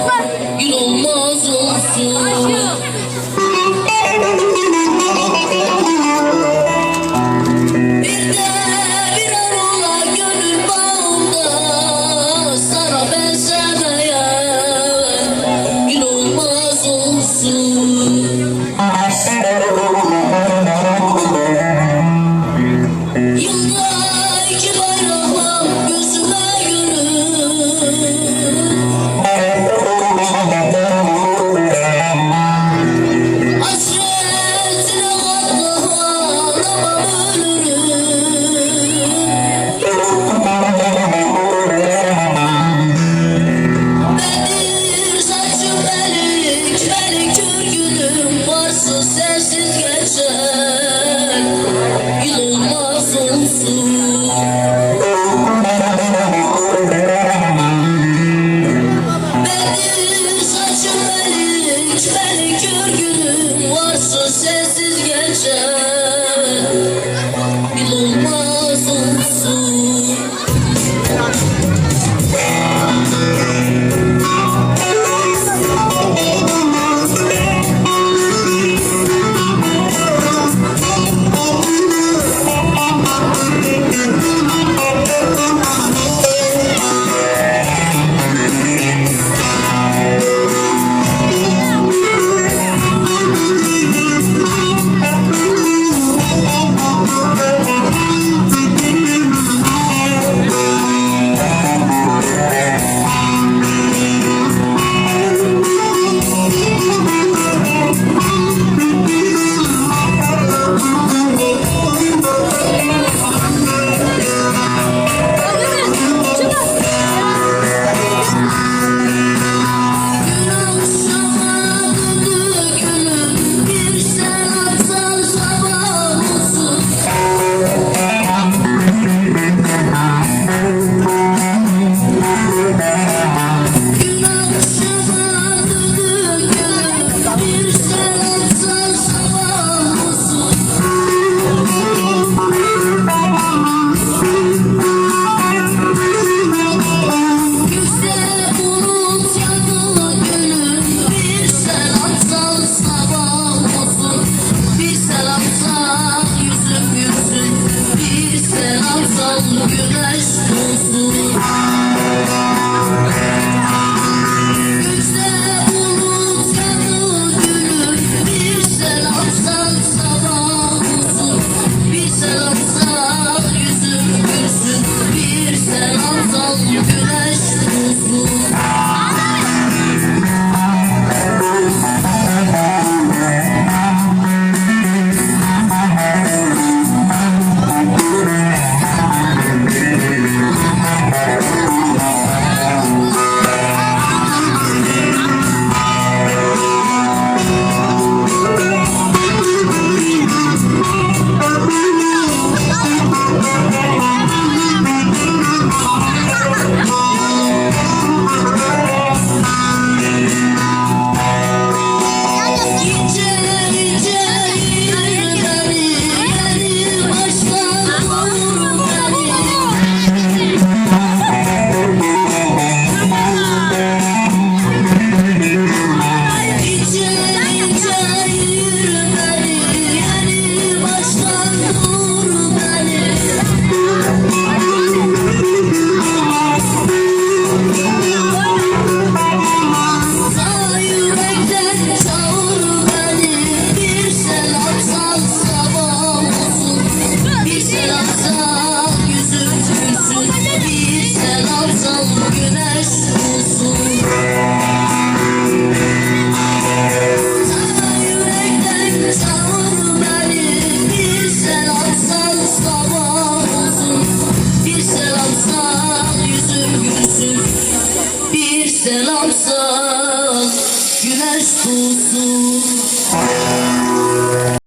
Çocuklar. Bir olmaz olsun. Aşkım. sensiz geçer Yıl olmaz selamsal yüzüm gülsün. Bir selamsal güneş tutsun.